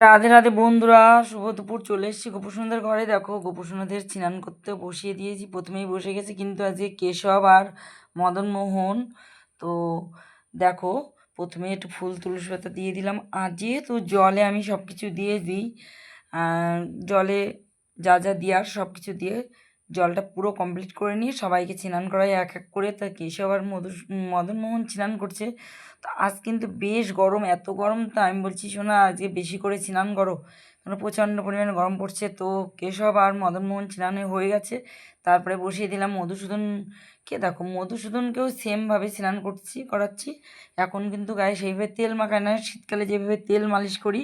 রাধে রাধে বন্ধুরা, শুভ দুপুর, চলে এসেছি গোপুসোনাদের ঘরে। দেখো, গোপুসোনাদের স্নান করতে বসিয়ে দিয়েছি। প্রথমেই বসে গেছে কিন্তু আজকে কেশব আর মদন মোহন। তো দেখো, প্রথমে একটু ফুল তুলসী পাতা দিয়ে দিলাম। আর যেহেতু জলে আমি সব কিছু দিয়ে দিই জলে যা যা দেওয়ার সব কিছু দিয়ে জলটা পুরো কমপ্লিট করে নিয়ে সবাইকে স্নান করাই, এক এক করে। তা কেশব আর মধু মদন মোহন স্নান করছে। তো আজ কিন্তু বেশ গরম, এত গরম। তো আমি বলছি, শোনা, আজকে বেশি করে স্নান করো। কারণ প্রচণ্ড পরিমাণে গরম পড়ছে। তো কেশব আর মদনমোহন স্নানে হয়ে গেছে। তারপরে বসিয়ে দিলাম মধুসূদনকে। দেখো, মধুসূদনকেও সেমভাবে স্নান করছি, করাচ্ছি। এখন কিন্তু গায়ে সেইভাবে তেল মাখায় না। শীতকালে যেভাবে তেল মালিশ করি,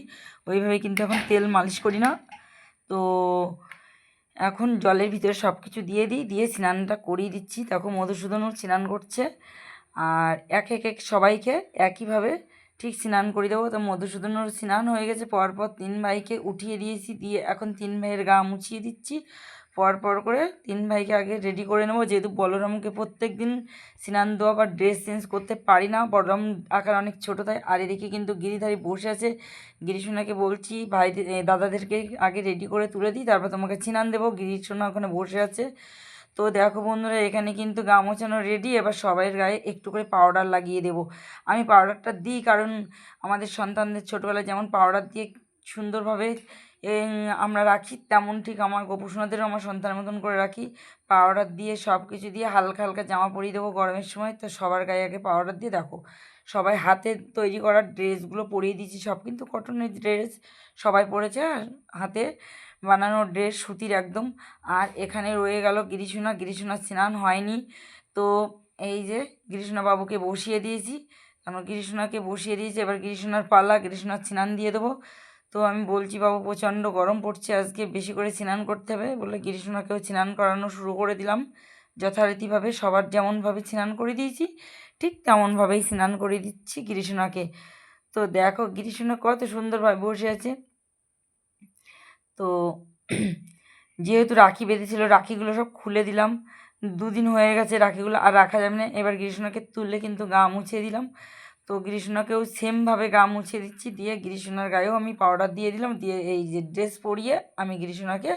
ওইভাবে কিন্তু এখন তেল মালিশ করি না। তো এখন জলের ভিতরে সব কিছু দিয়ে দিই, দিয়ে স্নানটা করিয়ে দিচ্ছি। তখন মধুসূদনও স্নান করছে আর এক এক এক সবাইকে একইভাবে ঠিক স্নান করে দেবো। তো মধুসূদনের স্নান হয়ে গেছে, পরপর তিন ভাইকে উঠিয়ে দিয়েছি, দিয়ে এখন তিন ভাইয়ের গা মুছিয়ে দিচ্ছি। পর পর করে তিন ভাইকে আগে রেডি করে নেব। যেহেতু বলরামকে প্রত্যেক দিন স্নান দেওয়া বা ড্রেস চেঞ্জ করতে পারি না। বলরাম আকার অনেক ছোটো তাই আর এদিকে কিন্তু গিরিধারী বসে আছে। গিরিশোনাকে বলছি এ, দাদাদেরকে আগে রেডি করে তুলে দিই তারপর তোমাকে স্নান দেবো। গিরিশোনা ওখানে বসে আছে। তো দেখো বন্ধুরা এখানে কিন্তু গা মোছানো রেডি এবার সবাইয়ের গায়ে একটু করে পাউডার লাগিয়ে দেবো। আমি পাউডারটা দিই কারণ আমাদের সন্তানদের ছোটোবেলায় যেমন পাউডার দিয়ে সুন্দরভাবে আমরা রাখি তেমন ঠিক আমার গোপুসোনাদেরও আমার সন্তানের মতন করে রাখি। পাউডার দিয়ে সব কিছু দিয়ে হালকা হালকা জামা পরিয়ে দেবো গরমের সময়। তো সবার গায়ে আগে পাউডার দিয়ে দেখো, সবাই হাতে তৈরি করা ড্রেসগুলো পরিয়ে দিয়েছি সব, কিন্তু কটনের ড্রেস সবাই পরেছে আর হাতে বানানো ড্রেস সুতির একদম। আর এখানে রয়ে গেল গিরিশোনা, গিরিশোনার স্নান হয়নি। তো এই যে গিরিশোনা বাবুকে বসিয়ে দিয়েছি। কারণ গিরিশোনাকে বসিয়ে দিয়েছি? এবার গিরিশোনার পাল্লা, গিরিশোনার স্নান দিয়ে দেবো। তো আমি বলছি, বাবু, প্রচণ্ড গরম পড়ছে, আজকে বেশি করে স্নান করতে হবে। বলে গিরিশোনাকেও স্নান করানো শুরু করে দিলাম। যথারীতিভাবে সবার যেমনভাবে স্নান করে দিয়েছি, ঠিক তেমনভাবেই স্নান করে দিচ্ছি গিরিশোনাকে। তো দেখো, গিরিশোনা কত সুন্দরভাবে বসে আছে। তো যেহেতু রাখি বেঁধেছিল, রাখিগুলো সব খুলে দিলাম। দুদিন হয়ে গেছে রাখিগুলো, আর রাখা যাবে না। এবার গিরিশোনাকে তুললে কিন্তু গা মুছিয়ে দিলাম। তো গিরিশোনাকেও সেমভাবে গা মুছে দিচ্ছি। দিয়ে গিরিশোনার গায়েও আমি পাউডার দিয়ে দিলাম। দিয়ে এই যে ড্রেস পরিয়ে আমি গিরিশোনাকে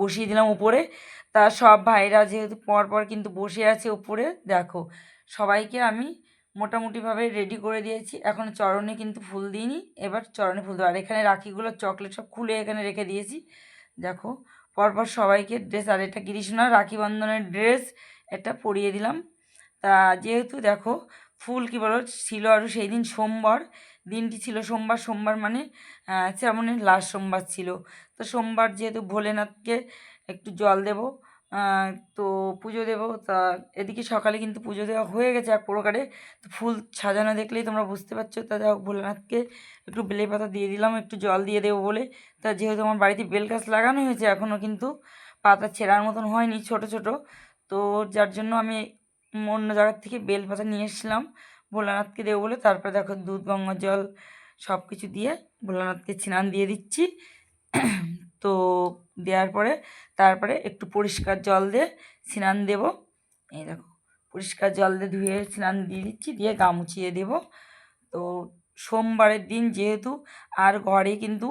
বসিয়ে দিলাম উপরে। তা সব ভাইরা যেহেতু পর পর কিন্তু বসে আছে উপরে, দেখো, সবাইকে আমি মোটামুটিভাবে রেডি করে দিয়েছি। এখন চরণে কিন্তু ফুল দিইনি। এবার চরণে ফুল দেবো। আর এখানে রাখিগুলো চকলেট সব খুলে এখানে রেখে দিয়েছি। দেখো পরপর সবাইকে ড্রেস আর এটা কৃষ্ণার রাখি বন্ধনের ড্রেস এটা পরিয়ে দিলাম। তা যেহেতু দেখো ফুল কী বলো? ছিল আরও সেই দিন সোমবার। দিনটি ছিল সোমবার। সোমবার মানে শ্রাবণের লাস্ট সোমবার ছিল। তো সোমবার যেহেতু ভোলেনাথকে একটু জল দেবো তো পুজো দেবো, তা এদিকে সকালে কিন্তু পুজো দেওয়া হয়ে গেছে এক প্রকারে। তো ফুল সাজানো দেখলেই তোমরা বুঝতে পারছ। তা যাই ভোলেনাথকে একটু বেলে পাতা দিয়ে দিলাম, একটু জল দিয়ে দেবো বলে। তা যেহেতু আমার বাড়িতে বেল গাছ লাগানো হয়েছে এখনও কিন্তু পাতা ছেঁড়ার মতন হয়নি ছোট ছোট। তো যার জন্য আমি অন্য জায়গার থেকে বেল পাতা নিয়ে এসেছিলাম। ভোলানাথকে দেবো বলে তারপরে দেখো দুধ, গঙ্গা জল সব কিছু দিয়ে ভোলানাথকে স্নান দিয়ে দিচ্ছি। তো দেওয়ার পরে তারপরে একটু পরিষ্কার জল দিয়ে স্নান দেব। এই দেখো, পরিষ্কার জল দিয়ে ধুয়ে স্নান দিয়ে দিচ্ছি, দিয়ে গা মুছিয়ে দেবো। তো সোমবারের দিন যেহেতু আর ঘরে কিন্তু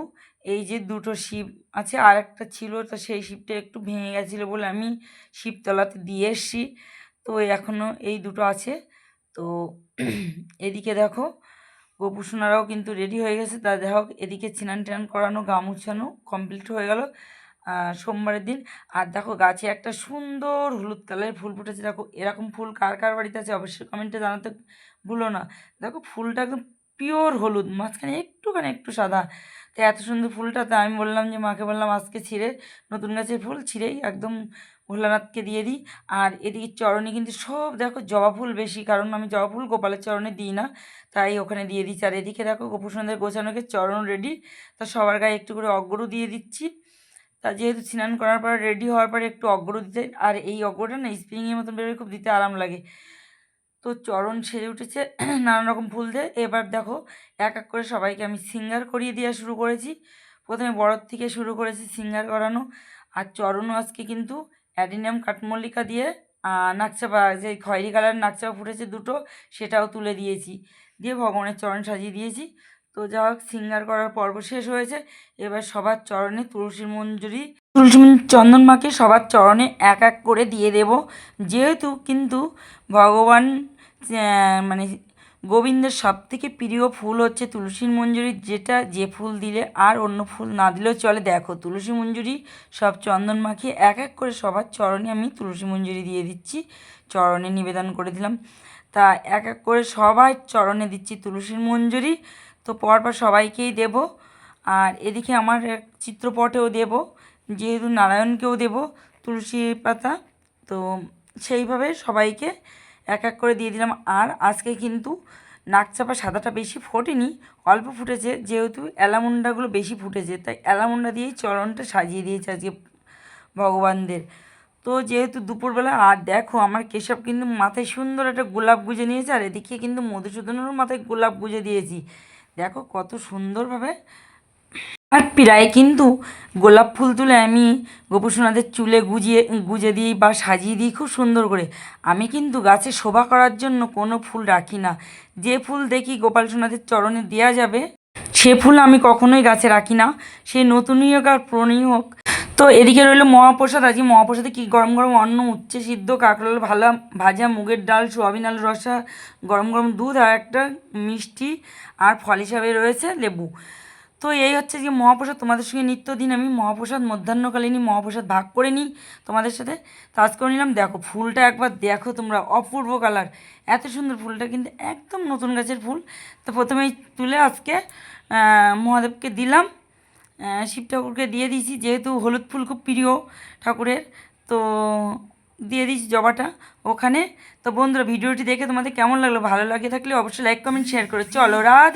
এই যে দুটো শিব আছে আর একটা ছিল, তো সেই শিবটা একটু ভেঙে গেছিল বলে আমি শিবতলাতে দিয়ে এসছি। তো এখনও এই দুটো আছে। তো এদিকে দেখো, গোপুসোনারাও কিন্তু রেডি হয়ে গেছে। তা দেখো এদিকে চিনান টিনান করানো, গা মুছানো কমপ্লিট হয়ে গেল সোমবারের দিন। আর দেখো, গাছে একটা সুন্দর হলুদ কালারের ফুল ফুটেছে। দেখো, এরকম ফুল কার কার বাড়িতে আছে অবশ্যই কমেন্টে জানাতে ভুলো না। দেখো, ফুলটা পিওর হলুদ, মাঝখানে একটুখানি, একটু সাদা। তো এত সুন্দর ফুলটা, তো আমি বললাম যে, মাকে বললাম আজকে ছিঁড়ে, নতুন গাছের ফুল ছিঁড়েই একদম ভোলানাথকে দিয়ে দিই। আর এদিকে চরণে কিন্তু সব, দেখো, জবা ফুল বেশি, কারণ আমি জবা ফুল গোপালের চরণে দিই না। তাই ওখানে দিয়ে দিচ্ছি। আর এদিকে দেখো গোপুসন্দের গোছানোকে চরণ রেডি তা সবার গায়ে একটু করে অগ্র দিয়ে দিচ্ছি। তা যেহেতু স্নান করার পর রেডি হওয়ার পরে একটু অগ্র দিতে, আর এই অগ্রটা না স্প্রিংয়ের মতন বেরোয়, খুব দিতে আরাম লাগে। তো চরণ সেরে উঠেছে, নানান রকম ফুল দিয়ে। এবার দেখো, এক এক করে সবাইকে আমি সিঙ্গার করিয়ে দেওয়া শুরু করেছি। প্রথমে বড়র থেকে শুরু করেছি সিঙ্গার করানো। আর চরণও আজকে কিন্তু অ্যাডিনিয়াম কাঠমল্লিকা দিয়ে নাকচাপা, যে খয়েরি কালার নাকচাপা ফুটেছে দুটো, সেটাও তুলে দিয়েছি। দিয়ে ভগবানের চরণ সাজিয়ে দিয়েছি। তো যা হোক, সিঙ্গার করার পর্ব শেষ হয়েছে। এবার সবার চরণে তুলসী মঞ্জুরি, তুলসী চন্দন মাকে সবার চরণে এক এক করে দিয়ে দেব। যেহেতু কিন্তু ভগবান মানে গোবিন্দের সব থেকে প্রিয় ফুল হচ্ছে তুলসীর মঞ্জুরি, যেটা যে ফুল দিলে আর অন্য ফুল না দিলেও চলে। দেখো, তুলসী মঞ্জুরি, সব চন্দন মাখিয়ে এক এক করে সবার চরণে আমি তুলসী মঞ্জুরি দিয়ে দিচ্ছি। চরণে নিবেদন করে দিলাম। তা এক এক করে সবাই চরণে দিচ্ছি তুলসীর মঞ্জুরি। তো পরপর সবাইকেই দেব। আর এদিকে আমার চিত্রপটেও দেব, যেহেতু নারায়ণকেও দেব তুলসী পাতা। তো সেইভাবে সবাইকে এক এক করে দিয়ে দিলাম। আর আজকে কিন্তু নাকচাপা সাদাটা বেশি ফোটেনি, অল্প ফুটেছে, যেহেতু অ্যালামুন্ডাগুলো বেশি ফুটেছে, তাই অ্যালামুন্ডা দিয়েই চরণটা সাজিয়ে দিয়েছে আজকে ভগবানদের। তো যেহেতু দুপুরবেলা, আর দেখো আমার কেশব কিন্তু মাথায় সুন্দর একটা গোলাপ গুজে নিয়েছে, আর এদিকে কিন্তু মধুসূদনেরও মাথায় গোলাপ গুজে দিয়েছি। দেখো কত সুন্দরভাবে আর প্রায় কিন্তু গোলাপ ফুল তুলে আমি গোপুসোনাদের চুলে গুজিয়ে, গুজে দিই বা সাজিয়ে দিই খুব সুন্দর করে। আমি কিন্তু গাছে শোভা করার জন্য কোনো ফুল রাখি না। যে ফুল দেখি গোপাল সোনাদের চরণে দেওয়া যাবে, সে ফুল আমি কখনোই গাছে রাখি না। সে নতুনই হোক আর পুরনোই হোক। তো এদিকে রইল মহাপ্রসাদ। আজকে মহাপ্রসাদে কি গরম গরম অন্ন, উচ্ছে, সিদ্ধ, কাঁকরোল, ভালা, ভাজা, মুগের ডাল, সোয়াবিন আলু রসা, গরম গরম দুধ আর একটা মিষ্টি আর ফল হিসাবে রয়েছে লেবু। তো এই হচ্ছে যে মহাপ্রসাদ, তোমাদের সঙ্গে নিত্যদিন আমি মহাপ্রসাদ মধ্যাহ্নকালীনই মহাপ্রসাদ ভাগ করে নিই তোমাদের সাথে। কাজ করে নিলাম, দেখো ফুলটা একবার দেখো তোমরা, অপূর্ব কালার। এত সুন্দর ফুলটা কিন্তু একদম নতুন গাছের ফুল। তো প্রথমেই তুলে আজকে মহাদেবকে দিলাম। শিব ঠাকুরকে দিয়ে দিয়েছি, যেহেতু হলুদ ফুল খুব প্রিয় ঠাকুরের, তো দিয়ে দিয়েছি জবাটা ওখানে। তো বন্ধুরা, ভিডিওটি দেখে তোমাদের কেমন লাগল, ভালো লাগে থাকলে অবশ্যই লাইক কমেন্ট শেয়ার করে চলো, রাধে।